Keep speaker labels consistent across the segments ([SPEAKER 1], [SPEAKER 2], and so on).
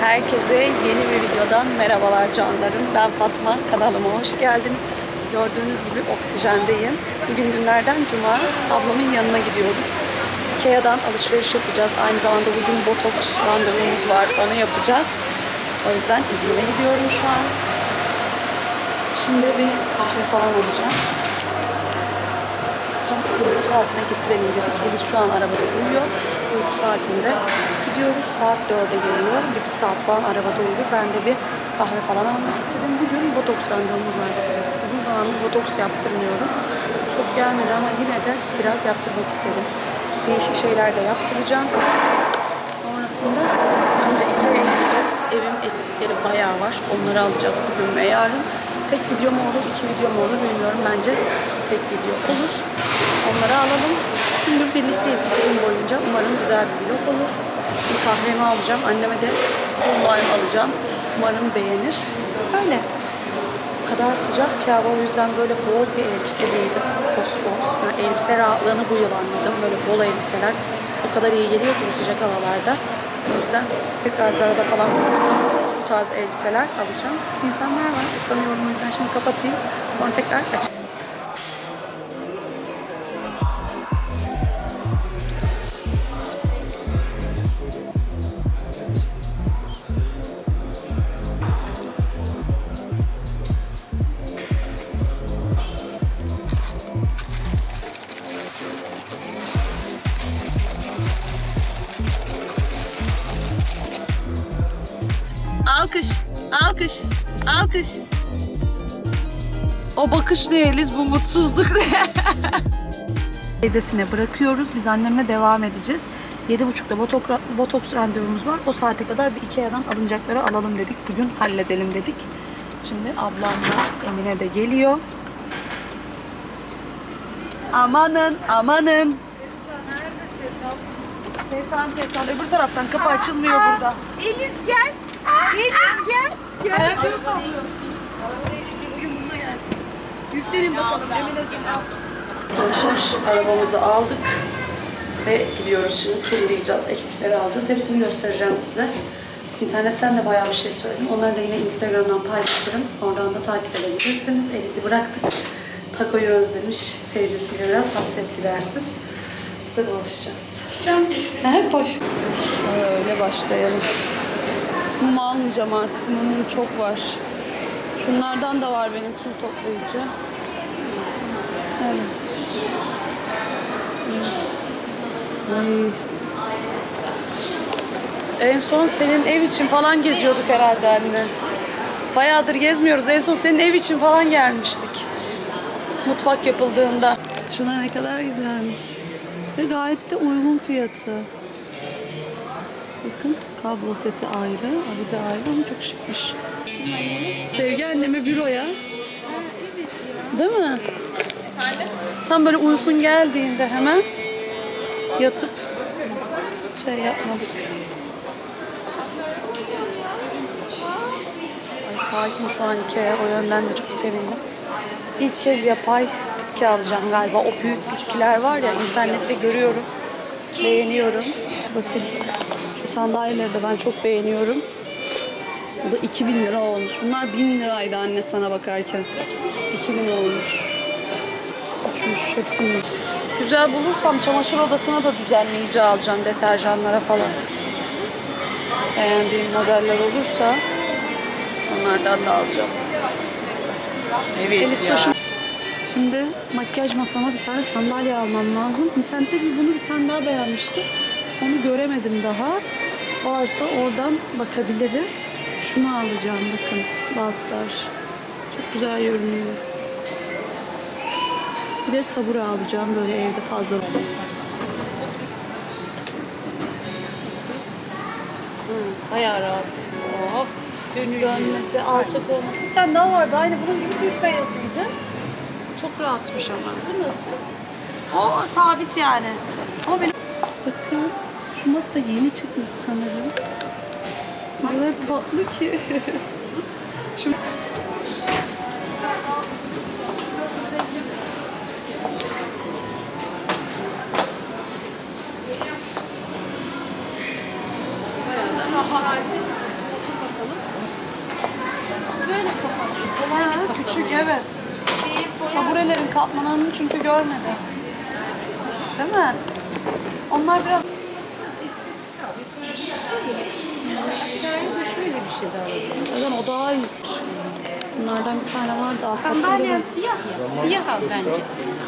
[SPEAKER 1] Herkese yeni bir videodan merhabalar canlarım. Ben Fatma, kanalıma hoş geldiniz. Gördüğünüz gibi oksijendeyim. Bugün günlerden cuma, ablamın yanına gidiyoruz. Ikea'dan alışveriş yapacağız. Aynı zamanda bugün botoks randevumuz var, onu yapacağız. O yüzden İzmir'e gidiyorum şu an. Şimdi bir kahve falan alacağım. Tam uyku saatine getirelim dedik. Elis şu an arabada uyuyor. Uyku saatinde gidiyoruz. Saat 4'e geliyor. Bir, bir saat falan arabada uyuyor. Ben de bir kahve falan almak istedim. Bugün botoks randevumuz var. Uzun zamandır botoks yaptırmıyorum. Çok gelmedi ama yine de biraz yaptırmak istedim. Değişik şeyler de yaptıracağım. Sonrasında önce Ikea'ya gideceğiz. Evim eksikleri bayağı var. Onları alacağız bugün ve yarın. Tek video mu olur, iki video mu olur bilmiyorum. Bence tek video olur. Onları alalım. Tüm gün birlikteyiz gün boyunca. Umarım güzel bir vlog olur. Bir kahvemi alacağım. Anneme de online alacağım. Umarım beğenir. Öyle. O kadar sıcak ki hava o yüzden böyle bol bir elbise giydim. Posbol. Yani elbise rahatlığını bu yıl anladım. Böyle bol elbiseler o kadar iyi geliyor ki bu sıcak havalarda. O yüzden tekrar Zara'da falan bulursam bu tarz elbiseler alacağım. İnsanlar var. Utanıyorum o yüzden şimdi kapatayım. Sonra tekrar açayım. Alkış, alkış, alkış. O bakış ne Eliz, bu mutsuzluk ne? Dedesine bırakıyoruz. Biz annemle devam edeceğiz. 7.30'da botoks, botoks randevumuz var. O saate kadar bir Ikea'dan alınacakları alalım dedik. Bugün halledelim dedik. Şimdi ablamla Emine de geliyor. Amanın, amanın. Teytan, teytan. Öbür taraftan kapı açılmıyor burada.
[SPEAKER 2] Eliz gel. Eliz gel. Gel.
[SPEAKER 1] Değişikliği bugün bununla geldi. Yüklenin bakalım Emineciğim al. Arkadaşlar arabamızı aldık ve gidiyoruz şimdi turlayacağız, eksikleri alacağız. Hepsini göstereceğim size. İnternetten de bayağı bir şey söyledim. Onları da yine Instagram'dan paylaşırım. Oradan da takip edebilirsiniz. Eliz'i bıraktık. Takoyu özlemiş. Teyzesiyle biraz hasret gidersin. Biz de dolaşacağız. He, koy. Öyle başlayalım. Mum almayacağım artık. Mumum çok var. Şunlardan da var benim tüm toplayıcı. Evet. Evet. En son senin ev için falan geziyorduk herhalde anne. Bayağıdır gezmiyoruz. En son senin ev için falan gelmiştik. Mutfak yapıldığında. Şuna ne kadar güzelmiş. Ve gayet de uygun fiyatı. Bakın kablo seti ayrı, avize ayrı ama çok şıkmış. Sevgi anneme büroya. Değil mi? Tam böyle uykun geldiğinde hemen yatıp şey yapmadık. Ay sakin şu an Ikea. O yönden de çok sevindim. İlk kez yapay bitki alacağım galiba. O büyük bitkiler var ya internette görüyorum. Beğeniyorum. Bakın sandalyeleri de ben çok beğeniyorum. Bu da 2000 lira olmuş. Bunlar 1000 liraydı anne sana bakarken. 2000 olmuş. Uçmuş hepsini. Güzel bulursam çamaşır odasına da düzenleyici alacağım deterjanlara falan. Beğendiğim modeller olursa onlardan da alacağım.
[SPEAKER 2] Evet
[SPEAKER 1] Elisa şu- Şimdi makyaj masama bir tane sandalye almam lazım. İnternette bir bunu bir tane daha beğenmiştim. Onu göremedim daha. Varsa oradan bakabilirim. Şunu alacağım bakın. Baslar. Çok güzel görünüyor. Bir de tabure alacağım böyle evde fazla. Hı, bayağı rahat. Oh. Dönmesi, alçak olması. Bir tane daha vardı. Aynı bunun gibi düz beyazıydı. Çok rahatmış ama. Bu nasıl? O sabit yani. Ama benim masa yeni çıkmış sanırım. Buralar tatlı ki. Şimdi... Küçük evet. Taburelerin katmanını çünkü görmedim. Değil mi? Onlar biraz
[SPEAKER 2] Aşağıya da şöyle bir şey daha alalım.
[SPEAKER 1] Neden o daha iyisi. Bunlardan bir tane var daha
[SPEAKER 2] Sandalyen siyah ya. Siyah al bence.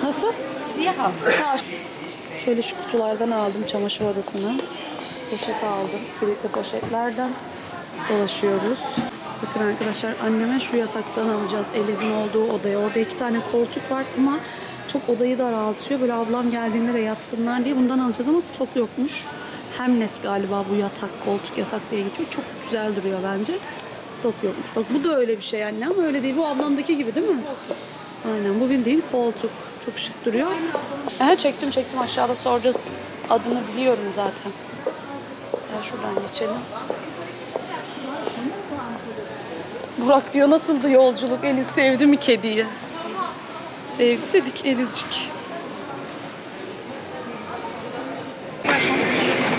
[SPEAKER 1] Nasıl?
[SPEAKER 2] Siyah al.
[SPEAKER 1] Ha, şöyle şu kutulardan aldım çamaşır odasını. Poşet aldım. Kilitli poşetlerden dolaşıyoruz. Bakın arkadaşlar anneme şu yataktan alacağız. Eliz'in olduğu odaya. Orada iki tane koltuk var ama çok odayı daraltıyor. Böyle ablam geldiğinde de yatsınlar diye bundan alacağız ama stok yokmuş. Hemnes galiba bu yatak, koltuk yatak diye geçiyor. Çok güzel duruyor bence. Stok yokmuş. Bak bu da öyle bir şey anne ama öyle değil. Bu ablamdaki gibi değil mi? Aynen bu bildiğin koltuk. Çok şık duruyor. Aha, çektim çektim aşağıda soracağız. Adını biliyorum zaten. Ya şuradan geçelim. Burak diyor nasıldı yolculuk? Eliz sevdi mi kediyi? Sevdi dedik Elizcik.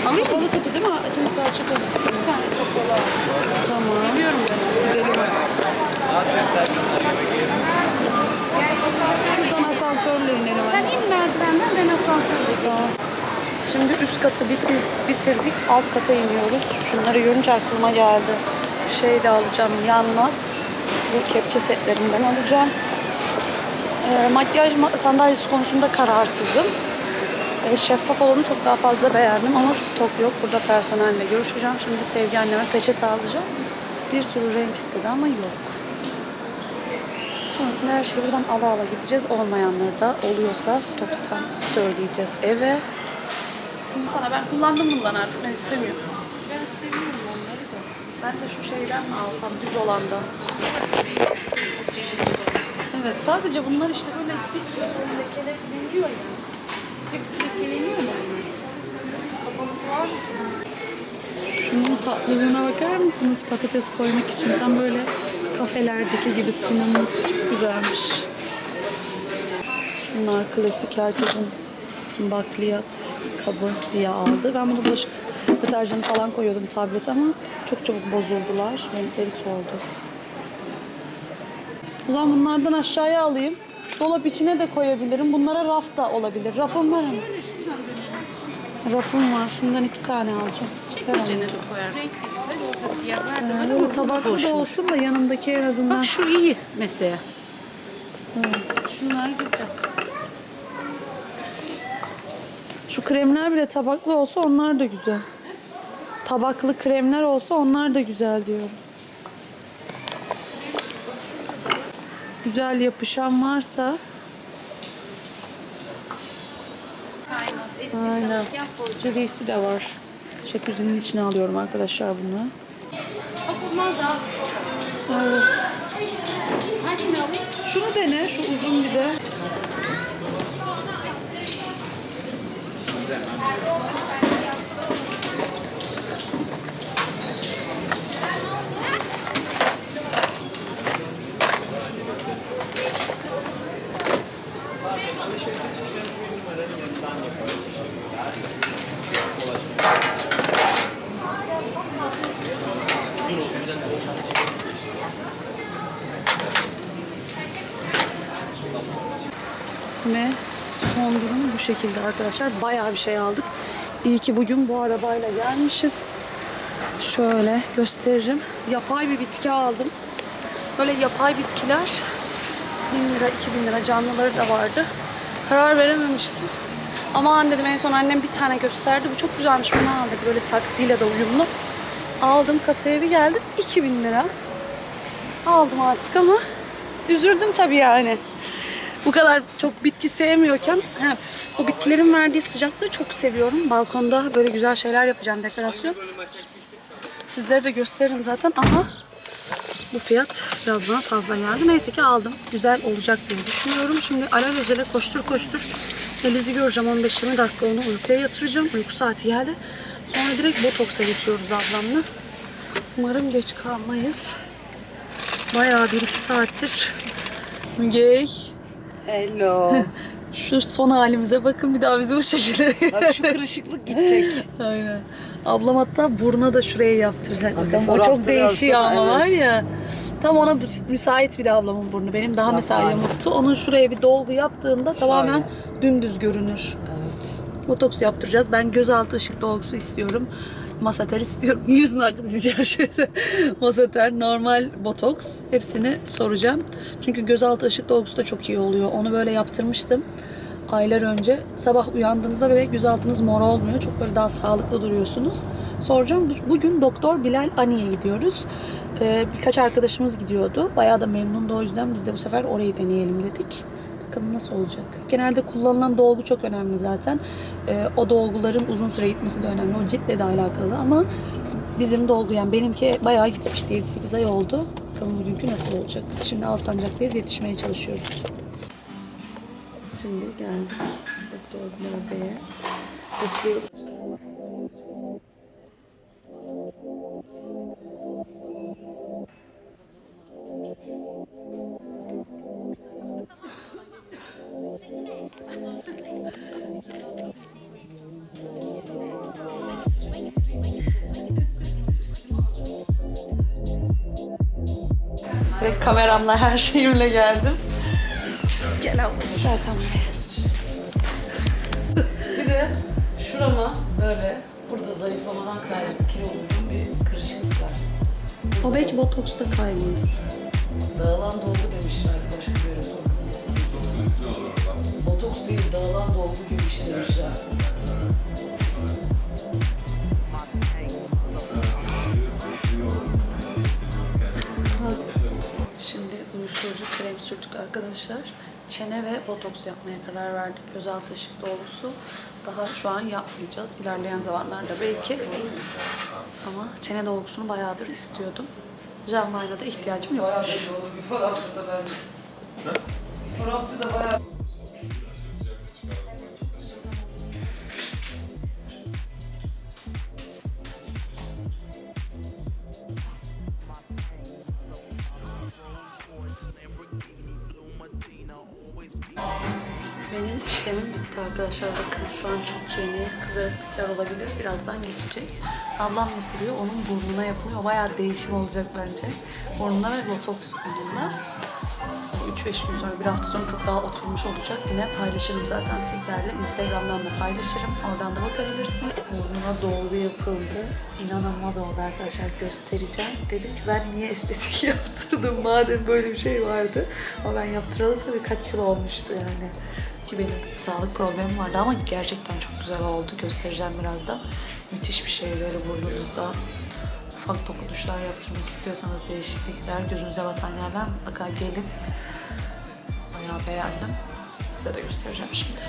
[SPEAKER 2] Alayım mı?
[SPEAKER 1] Kapalı kutu değil mi? Kimse açık olur.
[SPEAKER 2] Bir tane kapalı al.
[SPEAKER 1] Tamam.
[SPEAKER 2] Seviyorum ben.
[SPEAKER 1] Gidelim hadi. Şuradan asansörle inelim.
[SPEAKER 2] Sen in merdivenden ben asansördeyim.
[SPEAKER 1] Şimdi üst katı bitir, bitirdik. Alt kata iniyoruz. Şunları görünce aklıma geldi. Şey de alacağım yanmaz. Bu kepçe setlerinden alacağım. Ee, makyaj ma- sandalyesi konusunda kararsızım. Ee, şeffaf olanı çok daha fazla beğendim ama stok yok. Burada personelle görüşeceğim. Şimdi Sevgi anneme peçete alacağım. Bir sürü renk istedi ama yok. Sonrasında her şeyi buradan ala ala gideceğiz. Olmayanları da oluyorsa stoktan söyleyeceğiz eve. Sana ben kullandım bundan artık ben istemiyorum.
[SPEAKER 2] Ben seviyorum onları da.
[SPEAKER 1] Ben de şu şeyden mi alsam düz olandan. Evet sadece bunlar işte böyle bir süre sonra lekeleniyor ya.
[SPEAKER 2] Hepsi lekeleniyor mu?
[SPEAKER 1] Kapalısı var mı? Şunun tatlılığına bakar mısınız? Patates koymak için tam böyle kafelerdeki gibi sunumlu. Çok güzelmiş. Şunlar klasik herkesin bakliyat kabı diye aldı. Ben bunu bulaşık deterjanı falan koyuyordum tablet ama çok çabuk bozuldular. Renkleri soldu. O zaman bunlardan aşağıya alayım. Dolap içine de koyabilirim. Bunlara raf da olabilir. Rafım var mı? Rafım var. Şundan iki tane alacağım.
[SPEAKER 2] Çekmecene de koyar. Renk Orada siyahlar da var ama bu
[SPEAKER 1] tabaklı da olsun da yanındaki en azından.
[SPEAKER 2] Bak şu iyi mesela.
[SPEAKER 1] Evet, şunlar güzel. Şu kremler bile tabaklı olsa onlar da güzel. Tabaklı kremler olsa onlar da güzel diyorum. Güzel yapışan varsa Aynen. Cirisi de var. Jacuzzi'nin içine alıyorum arkadaşlar bunu.
[SPEAKER 2] Bunlar daha küçük.
[SPEAKER 1] Evet.
[SPEAKER 2] Hangisini alayım?
[SPEAKER 1] Şunu dene, şu uzun bir de. Ve son durum bu şekilde arkadaşlar. Bayağı bir şey aldık. İyi ki bugün bu arabayla gelmişiz. Şöyle gösteririm. Yapay bir bitki aldım. Böyle yapay bitkiler 1000 lira, 2000 lira canlıları da vardı. Karar verememiştim. Aman dedim en son annem bir tane gösterdi. Bu çok güzelmiş bunu aldık. Böyle saksıyla da uyumlu. Aldım kasaya bir geldim. 2000 lira. Aldım artık ama üzüldüm tabii yani bu kadar çok bitki sevmiyorken he, o bitkilerin verdiği sıcaklığı çok seviyorum. Balkonda böyle güzel şeyler yapacağım dekorasyon. Sizlere de gösteririm zaten ama bu fiyat biraz bana fazla geldi. Neyse ki aldım. Güzel olacak diye düşünüyorum. Şimdi alelacele koştur koştur. Eliz'i göreceğim 15-20 dakika onu uykuya yatıracağım. Uyku saati geldi. Sonra direkt botoksa geçiyoruz ablamla. Umarım geç kalmayız. Bayağı 1-2 saattir. Müge.
[SPEAKER 2] Hello.
[SPEAKER 1] Şu son halimize bakın bir daha bizi bu şekilde.
[SPEAKER 2] Bak şu kırışıklık gidecek.
[SPEAKER 1] Aynen. Ablam hatta buruna da şuraya yaptıracak. Bakalım o çok değişiyor ama var
[SPEAKER 2] evet.
[SPEAKER 1] ya. Tam ona müs- müsait bir de ablamın burnu. Benim daha mesela yamuktu. Onun şuraya bir dolgu yaptığında tamamen
[SPEAKER 3] Şahane.
[SPEAKER 1] dümdüz görünür.
[SPEAKER 3] Evet.
[SPEAKER 1] Botoks yaptıracağız. Ben gözaltı ışık dolgusu istiyorum. Masater istiyorum. Yüz nakli diyeceğim şöyle. Masater, normal botoks. Hepsini soracağım. Çünkü gözaltı ışık dolgusu da çok iyi oluyor. Onu böyle yaptırmıştım aylar önce. Sabah uyandığınızda böyle gözaltınız mor olmuyor. Çok böyle daha sağlıklı duruyorsunuz. Soracağım. Bu- Bugün Doktor Bilal Ani'ye gidiyoruz. Ee, birkaç arkadaşımız gidiyordu. Bayağı da memnundu o yüzden biz de bu sefer orayı deneyelim dedik. Bakalım nasıl olacak. Genelde kullanılan dolgu çok önemli zaten. Ee, o dolguların uzun süre gitmesi de önemli. O ciltle de alakalı ama bizim dolgu yani benimki bayağı gitmişti. 7-8 ay oldu. Bakalım bugünkü nasıl olacak. Şimdi Alsancak'tayız. Yetişmeye çalışıyoruz. Şimdi geldik. Doktor Bey'e. Bekliyoruz. Kameramla her şeyimle geldim. Gel abla istersen buraya.
[SPEAKER 3] Bir de şurama böyle burada zayıflamadan kaynaklı kilolunun bir kırışıklık var.
[SPEAKER 1] O belki botoksta kaybolur.
[SPEAKER 3] Dağılan dolgu demişler başka bir yere sorun. Botoks değil dağılan dolgu gibi bir şey demişler.
[SPEAKER 1] Uyuşturucu krem sürdük arkadaşlar. Çene ve botoks yapmaya karar verdik. Gözaltı ışık dolgusu. Daha şu an yapmayacağız. İlerleyen zamanlarda belki. Ama çene dolgusunu bayağıdır istiyordum. Canlayla da ihtiyacım
[SPEAKER 3] Bayağı
[SPEAKER 1] yokmuş.
[SPEAKER 3] belli oldu. Bir fotoğrafta ben. Fotoğrafta da bayağı
[SPEAKER 1] Benim işlemim bitti arkadaşlar. Bakın şu an çok yeni kızarıklıklar olabilir. Birazdan geçecek. Ablam yapılıyor. Onun burnuna yapılıyor. Bayağı değişim olacak bence. Burnuna ve botoks burnuna. 3-5 gün sonra, bir hafta sonra çok daha oturmuş olacak. Yine paylaşırım zaten sizlerle. Instagram'dan da paylaşırım. Oradan da bakabilirsin. Burnuna dolgu yapıldı. İnanılmaz oldu arkadaşlar. Göstereceğim. Dedim ki ben niye estetik yaptırdım madem böyle bir şey vardı. Ama ben yaptıralı tabii kaç yıl olmuştu yani. Ki benim sağlık problemim vardı ama gerçekten çok güzel oldu. Göstereceğim birazdan. Müthiş bir şey böyle burnunuzda ufak dokunuşlar yaptırmak istiyorsanız değişiklikler, gözünüze batan yerler mutlaka gelin. Bayağı beğendim. Size de göstereceğim şimdi.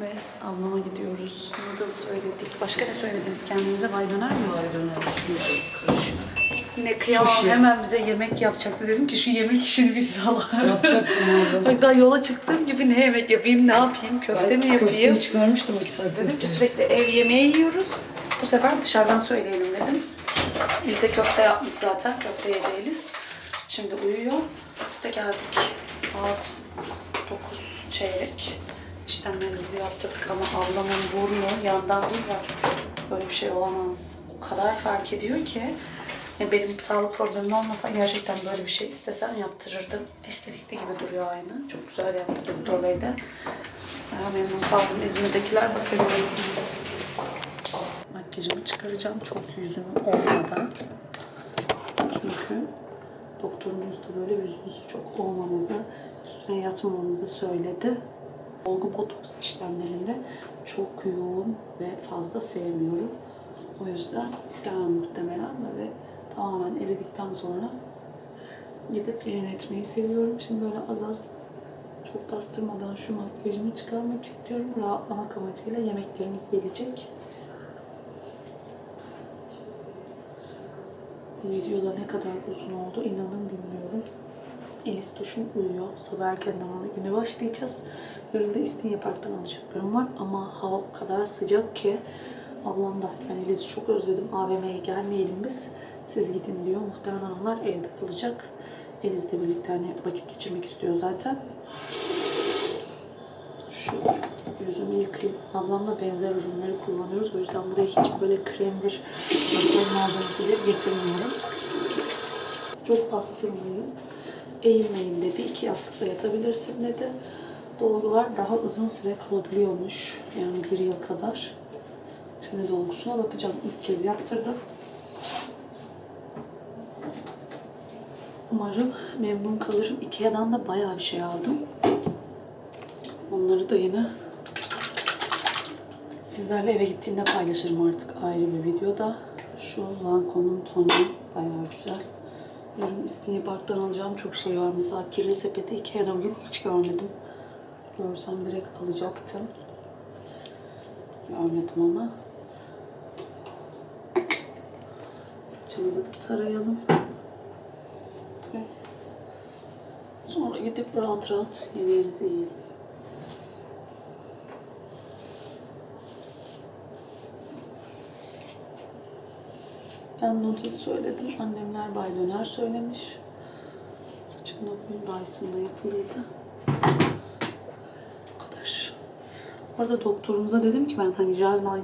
[SPEAKER 1] Ve ablama gidiyoruz. Noodle söyledik. Başka ne söylediniz kendinize? Mi?
[SPEAKER 3] Vay döner. Karışık.
[SPEAKER 1] Yine kıyamam.
[SPEAKER 3] Sushi.
[SPEAKER 1] Hemen bize yemek yapacaktı. Dedim ki şu yemek işini biz salalım.
[SPEAKER 3] Yapacaktım orada.
[SPEAKER 1] Daha yola çıktığım gibi ne yemek yapayım, ne yapayım, köfte mi yapayım?
[SPEAKER 3] Köfteyi çıkarmıştım iki saat.
[SPEAKER 1] Dedim ki sürekli ev yemeği yiyoruz. Bu sefer dışarıdan söyleyelim dedim. Bize köfte yapmış zaten. Köfteye değiliz. Şimdi uyuyor. Biz de geldik. Saat 9 çeyrek. İşlemlerimizi yaptık ama ablamın burnu yandan değil bak. Böyle bir şey olamaz. O kadar fark ediyor ki. Ya benim sağlık problemim olmasa gerçekten böyle bir şey istesem yaptırırdım. Estetikli gibi duruyor aynı. Çok güzel yaptı doktor bey de. Bayağı memnun kaldım. İzmir'dekiler bakabilirsiniz. Makyajımı çıkaracağım çok yüzümü olmadan. Çünkü doktorumuz da böyle yüzümüzü çok olmamızı, üstüne yatmamamızı söyledi. Olgu botoks işlemlerinde çok yoğun ve fazla sevmiyorum. O yüzden istemem muhtemelen böyle tamamen eridikten sonra gidip yeniletmeyi seviyorum. Şimdi böyle az az çok bastırmadan şu makyajımı çıkarmak istiyorum. Rahatlamak amacıyla yemeklerimiz gelecek. Bu videoda ne kadar uzun oldu inanın bilmiyorum. Elis Tuş'un uyuyor. Sabah erkenden ona güne başlayacağız. Yarın da İstinye Park'tan alacaklarım var. Ama hava o kadar sıcak ki ablam da ben Elis'i çok özledim. AVM'ye gelmeyelim biz. Siz gidin diyor. Muhtemelen onlar evde kalacak. Elis'le birlikte hani vakit geçirmek istiyor zaten. Şu yüzümü yıkayayım. Ablamla benzer ürünleri kullanıyoruz. O yüzden buraya hiç böyle kremdir, makyaj malzemesidir getirmiyorum. Çok bastırmayın. Eğilmeyin dedi. İki yastıkla yatabilirsin dedi. Dolgular daha uzun süre kalabiliyormuş. Yani bir yıl kadar. Şimdi dolgusuna bakacağım. İlk kez yaptırdım. Umarım memnun kalırım. Ikea'dan da bayağı bir şey aldım. Onları da yine sizlerle eve gittiğimde paylaşırım artık ayrı bir videoda. Şu Lancome'un tonu bayağı güzel. Yarın İstinye Park'tan alacağım çok şey var. Mesela kirli sepeti Ikea'da bugün hiç görmedim. Görsem direkt alacaktım. Görmedim ama. Saçımızı tarayalım. Sonra gidip rahat rahat yemeğimizi yiyelim. Ben noodle söyledim. Annemler bay döner söylemiş. Saçım da bugün Dyson'da yapılıydı. Bu kadar. Bu arada doktorumuza dedim ki ben hani jawline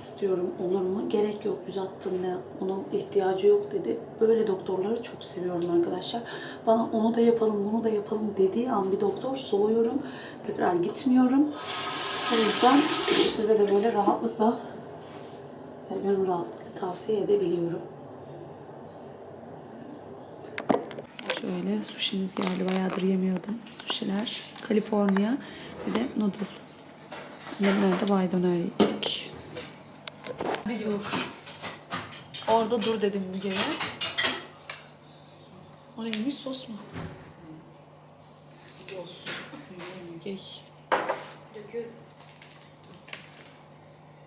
[SPEAKER 1] istiyorum olur mu? Gerek yok uzattın ne onun ihtiyacı yok dedi. Böyle doktorları çok seviyorum arkadaşlar. Bana onu da yapalım bunu da yapalım dediği an bir doktor soğuyorum. Tekrar gitmiyorum. O yüzden size de böyle rahatlıkla gönül rahatlığıyla tavsiye edebiliyorum. Şöyle sushimiz geldi. Bayağıdır yemiyordum. Sushiler. Kaliforniya. Bir de noodle. Annemler de bay döner yiyecek. Bir dur. Orada dur dedim Müge'ye. O neymiş sos mu? Sos. Müge.
[SPEAKER 2] Dökül.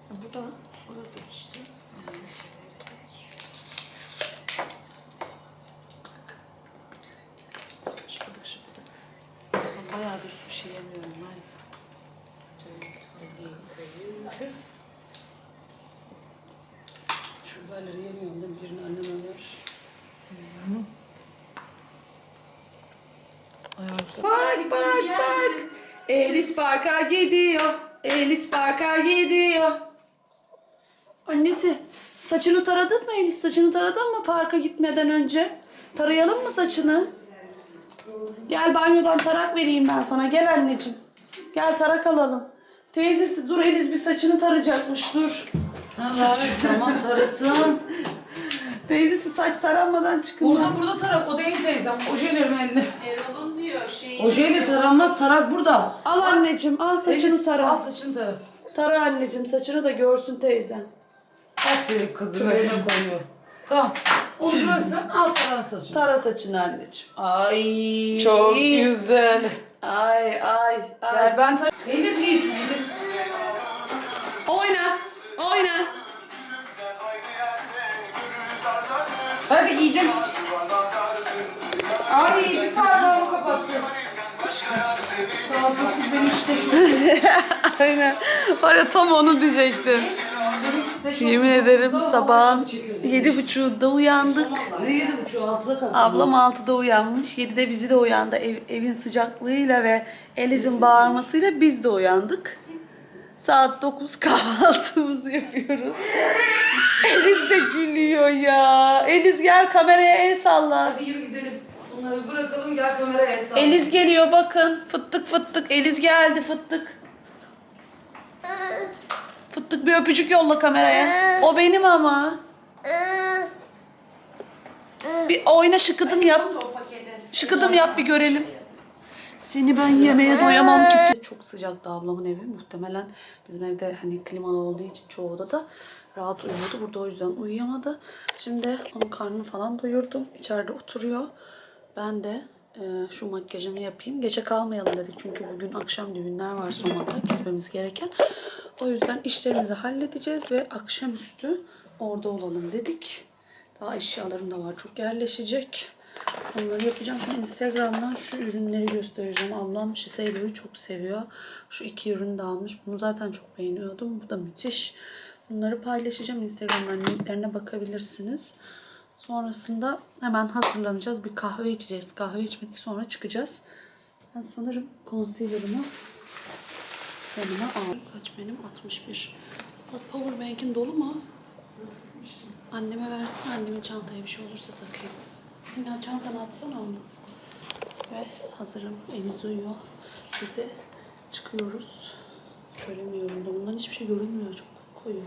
[SPEAKER 1] Bu da soda sos işte. Şıpıdık şıpıdık. Bayağıdır sushi yemiyorum ben. Şu biberleri yemiyorum değil mi? Birini annem alır. Bak bak bak. Elis Park'a gidiyor. Elis Park'a gidiyor. Annesi saçını taradın mı Elis? Saçını taradın mı parka gitmeden önce? Tarayalım mı saçını? Gel banyodan tarak vereyim ben sana. Gel anneciğim. Gel tarak alalım. Teyzesi dur Elis bir saçını tarayacakmış dur.
[SPEAKER 3] Evet, tamam tarasın.
[SPEAKER 1] Teyzesi saç taranmadan
[SPEAKER 3] Burada
[SPEAKER 1] çıkılmaz.
[SPEAKER 3] burada tarak o değil teyzem. Ojelerim elde.
[SPEAKER 2] Erol'un diyor şey.
[SPEAKER 3] Ojeyle taranmaz tarak burada.
[SPEAKER 1] Al anneciğim al saçını tara.
[SPEAKER 3] Al saçını tara.
[SPEAKER 1] Tara anneciğim saçını da görsün teyzen.
[SPEAKER 3] Aferin kızım önüne koyuyor. Tamam. Oturacaksın al taran saçını.
[SPEAKER 1] Tara saçını anneciğim. Ay.
[SPEAKER 3] Çok güzel.
[SPEAKER 1] Ay ay ay.
[SPEAKER 3] Gel ben tar... Elis giysin
[SPEAKER 1] Oyna.
[SPEAKER 3] Hadi giydim. Ay bir pardon kapattım. Saat 9 benim işte şu.
[SPEAKER 1] Aynen. Var ya tam onu diyecektim. Yemin ederim sabahın yedi buçuğunda uyandık.
[SPEAKER 3] Ne yedi buçuğu altıda kalktım.
[SPEAKER 1] Ablam 6'da uyanmış. 7'de bizi de uyandı. Ev, evin sıcaklığıyla ve Eliz'in bağırmasıyla biz de uyandık. Saat 9 kahvaltımızı yapıyoruz. Eliz de gülüyor ya. Eliz gel kameraya el salla.
[SPEAKER 3] Hadi yürü gidelim. Bunları bırakalım gel kameraya hesap.
[SPEAKER 1] Eliz geliyor bakın. Fıttık fıttık. Eliz geldi fıttık. Fıttık bir öpücük yolla kameraya. O benim ama. Bir oyna şıkıdım yap. Şıkıdım yap bir görelim. Seni ben yemeğe doyamam ki. Çok sıcaktı ablamın evi. Muhtemelen bizim evde hani klimalı olduğu için çoğu odada rahat uyuyordu. Burada o yüzden uyuyamadı. Şimdi onun karnını falan doyurdum. İçeride oturuyor. Ben de e, şu makyajımı yapayım. Gece kalmayalım dedik çünkü bugün akşam düğünler var Soma'da gitmemiz gereken. O yüzden işlerimizi halledeceğiz ve akşamüstü orada olalım dedik. Daha eşyalarım da var çok yerleşecek. Onları yapacağım. Şimdi Instagram'dan şu ürünleri göstereceğim. Ablam Shiseido'yu çok seviyor. Şu iki ürünü de almış. Bunu zaten çok beğeniyordum. Bu da müthiş. Bunları paylaşacağım. Instagram'dan linklerine bakabilirsiniz. Sonrasında hemen hazırlanacağız. Bir kahve içeceğiz. Kahve içmedik sonra çıkacağız. Ben sanırım concealer'ımı yanıma al. Kaç benim? 61. Abla powerbank'in dolu mu? Anneme versin. Annemin çantaya bir şey olursa takayım. Yine çantanı atsana onu. Ve hazırım. Eliz uyuyor. Biz de çıkıyoruz. Göremiyorum da. Bundan hiçbir şey görünmüyor. Çok koyu.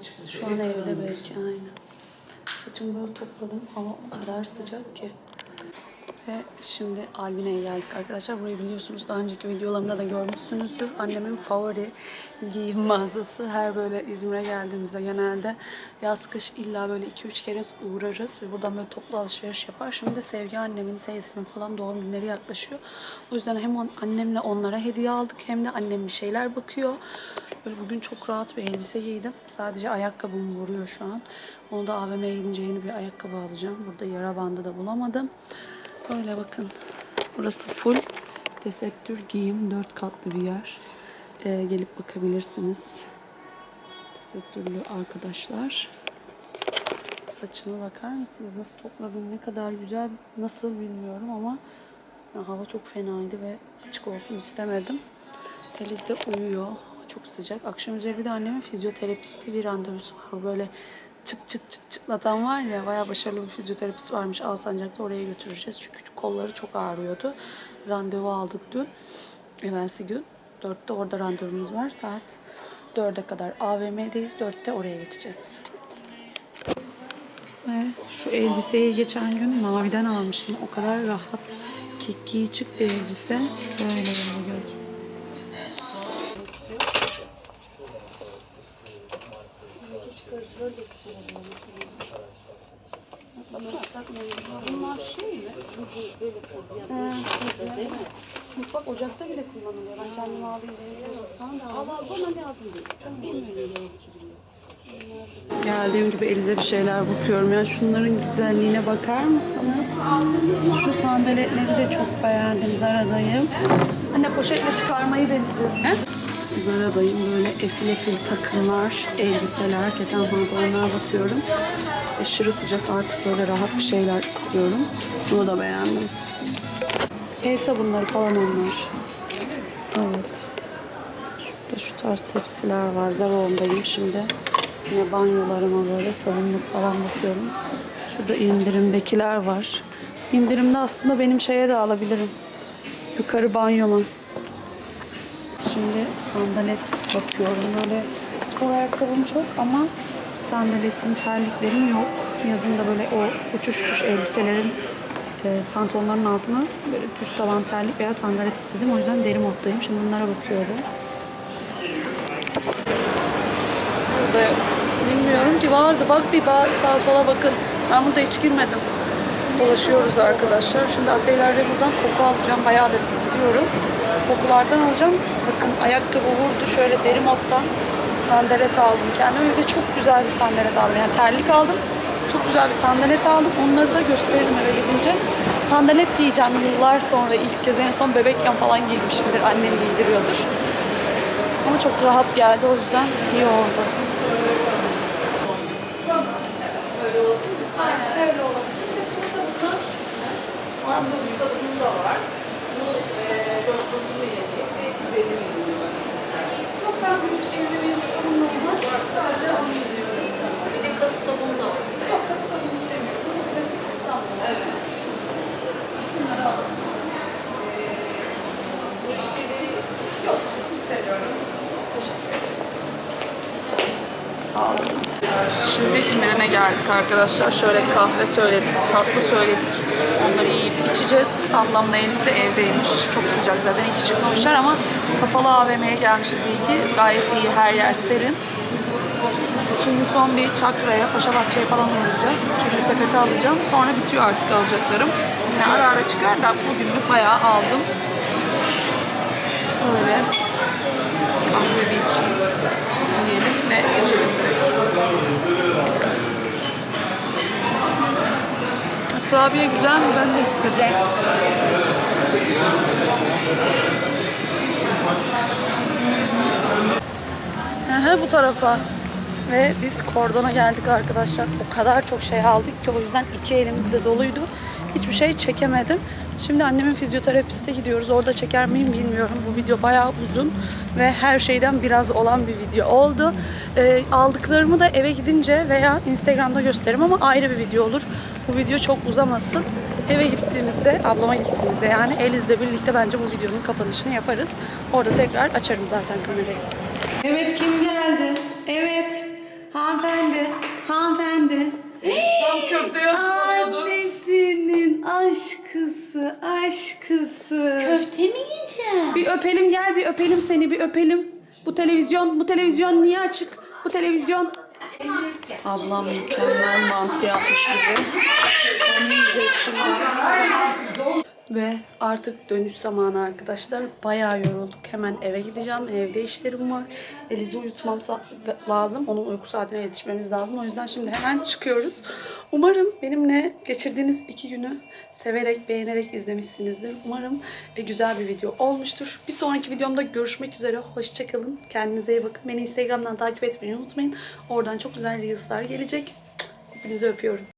[SPEAKER 3] Açık.
[SPEAKER 1] Şu an evde belki aynen. Saçımı böyle topladım. Hava o kadar sıcak ki. Ve şimdi Albine'ye geldik arkadaşlar. Burayı biliyorsunuz daha önceki videolarımda da görmüşsünüzdür. Annemin favori giyim mağazası. Her böyle İzmir'e geldiğimizde genelde yaz kış illa böyle 2-3 kere uğrarız. Ve buradan böyle toplu alışveriş yapar. Şimdi de Sevgi annemin, teyzemin falan doğum günleri yaklaşıyor. O yüzden hem annemle onlara hediye aldık hem de annem bir şeyler bakıyor. Böyle bugün çok rahat bir elbise giydim. Sadece ayakkabım vuruyor şu an. Onu da AVM'ye gidince yeni bir ayakkabı alacağım. Burada yara bandı da bulamadım. Böyle bakın. Burası full tesettür giyim. Dört katlı bir yer. Ee, gelip bakabilirsiniz. Tesettürlü arkadaşlar. Saçına bakar mısınız? Nasıl topladım? Ne kadar güzel. Nasıl bilmiyorum ama ya hava çok fenaydı ve açık olsun istemedim. Eliz de uyuyor. Çok sıcak. Akşam üzeri bir de annemin fizyoterapisti bir randevusu var. Böyle çıt çıt çıt çıtlatan var ya bayağı başarılı bir fizyoterapist varmış. Alsancak'ta oraya götüreceğiz. Çünkü kolları çok ağrıyordu. Randevu aldık dün. Evvelsi gün. Dörtte orada randevumuz var. Saat dörde kadar AVM'deyiz. Dörtte oraya geçeceğiz. Ve şu elbiseyi geçen gün maviden almıştım. O kadar rahat ki giy çık bir elbise. Böyle böyle gör. Bunlar şey mi?
[SPEAKER 2] Böyle kız
[SPEAKER 1] He,
[SPEAKER 2] yapıyor. Değil mi?
[SPEAKER 1] Mutfak ocakta bile kullanılıyor. Ben kendim alayım benim olsan da
[SPEAKER 2] Ama bana lazım değil. İstemiyorum öyle.
[SPEAKER 1] Geldiğim gibi Elize bir şeyler bakıyorum. Ya şunların güzelliğine bakar mısınız? Şu sandaletleri de çok beğendim. Zara'dayım. Anne poşetle çıkarmayı deneyeceğiz. Zara'dayım böyle efil efil takımlar, elbiseler, keten pantolonlar bakıyorum. Aşırı sıcak artık böyle rahat bir şeyler istiyorum. Bunu da beğendim. El sabunları falan onlar. Evet. Şurada şu tarz tepsiler var. Zaraoğlu'ndayım şimdi. Yine banyolarıma böyle sabunluk falan bakıyorum. Şurada indirimdekiler var. İndirimde aslında benim şeye de alabilirim. Yukarı banyoma. Şimdi sandalet bakıyorum. Böyle spor ayakkabım çok ama sandaletin terliklerim yok. Yazın da böyle o uçuş uçuş elbiselerin e, pantolonların altına böyle düz taban terlik veya sandalet istedim. O yüzden deri moddayım. Şimdi bunlara bakıyorum. Burada bilmiyorum ki vardı. Bak bir bak sağa sola bakın. Ben burada hiç girmedim. Dolaşıyoruz arkadaşlar. Şimdi atölyelerde buradan koku alacağım. Bayağıdır istiyorum. Kokulardan alacağım. Bakın ayakkabı vurdu. Şöyle deri moddan sandalet aldım. Kendime bir de çok güzel bir sandalet aldım. Yani terlik aldım. Çok güzel bir sandalet aldım. Onları da gösteririm eve gidince. Sandalet giyeceğim yıllar sonra. ilk kez en son bebekken falan giymişimdir. Annem giydiriyordur. Ama çok rahat geldi. O yüzden iyi oldu. Öyle olabilir. Kesin sabunlar.
[SPEAKER 3] Sıvı sabunum da var. Bu eee 430 milimlik, 150 milimlik.
[SPEAKER 1] Yok ben büyük evde benim sabunum var. Sadece onu giyiyorum.
[SPEAKER 2] Bir de katı sabun da var.
[SPEAKER 1] Yok katı sabun istemiyorum. Bu Klasik İstanbul.
[SPEAKER 3] Evet.
[SPEAKER 1] Bunları alalım.
[SPEAKER 3] Bu işleri
[SPEAKER 1] Yok istemiyorum. Teşekkür ederim. Aldım. Şimdi İmren'e geldik arkadaşlar. Şöyle kahve söyledik, tatlı söyledik. Onları yiyip içeceğiz. Ablamla Enis de evdeymiş. Çok sıcak zaten iki çıkmamışlar ama kapalı AVM'ye gelmişiz iyi ki. Gayet iyi, her yer serin. Şimdi son bir çakraya, Paşa Bahçe'ye falan uğrayacağız. Kirli sepeti alacağım. Sonra bitiyor artık alacaklarım. Yine ara ara çıkar da bugünlük bayağı aldım. Böyle kahve bir içeyim diyelim ve geçelim direkt. Kurabiye güzel mi? Ben de istedim. Aha, bu tarafa. Ve biz kordona geldik arkadaşlar. O kadar çok şey aldık ki o yüzden iki elimiz de doluydu. Hiçbir şey çekemedim. Şimdi annemin fizyoterapiste gidiyoruz. Orada çeker miyim bilmiyorum. Bu video bayağı uzun ve her şeyden biraz olan bir video oldu. Ee, aldıklarımı da eve gidince veya Instagram'da gösteririm ama ayrı bir video olur. Bu video çok uzamasın. Eve gittiğimizde, ablama gittiğimizde yani Eliz'le birlikte bence bu videonun kapanışını yaparız. Orada tekrar açarım zaten kamerayı. Evet kim geldi? Evet. Hanımefendi. Hanımefendi.
[SPEAKER 3] Tam köfteye
[SPEAKER 1] Annesinin aşkısı, aşkısı.
[SPEAKER 2] Köfte mi yiyeceğim?
[SPEAKER 1] Bir öpelim gel bir öpelim seni bir öpelim. Bu televizyon, bu televizyon niye açık? Bu televizyon. Ablam mükemmel mantı yapmış bize. Ve artık dönüş zamanı arkadaşlar. Bayağı yorulduk. Hemen eve gideceğim. Evde işlerim var. Eliz'i uyutmam lazım. Onun uyku saatine yetişmemiz lazım. O yüzden şimdi hemen çıkıyoruz. Umarım benimle geçirdiğiniz iki günü severek, beğenerek izlemişsinizdir. Umarım e, güzel bir video olmuştur. Bir sonraki videomda görüşmek üzere. Hoşçakalın. Kendinize iyi bakın. Beni Instagram'dan takip etmeyi unutmayın. Oradan çok güzel Reels'lar gelecek. Hepinizi öpüyorum.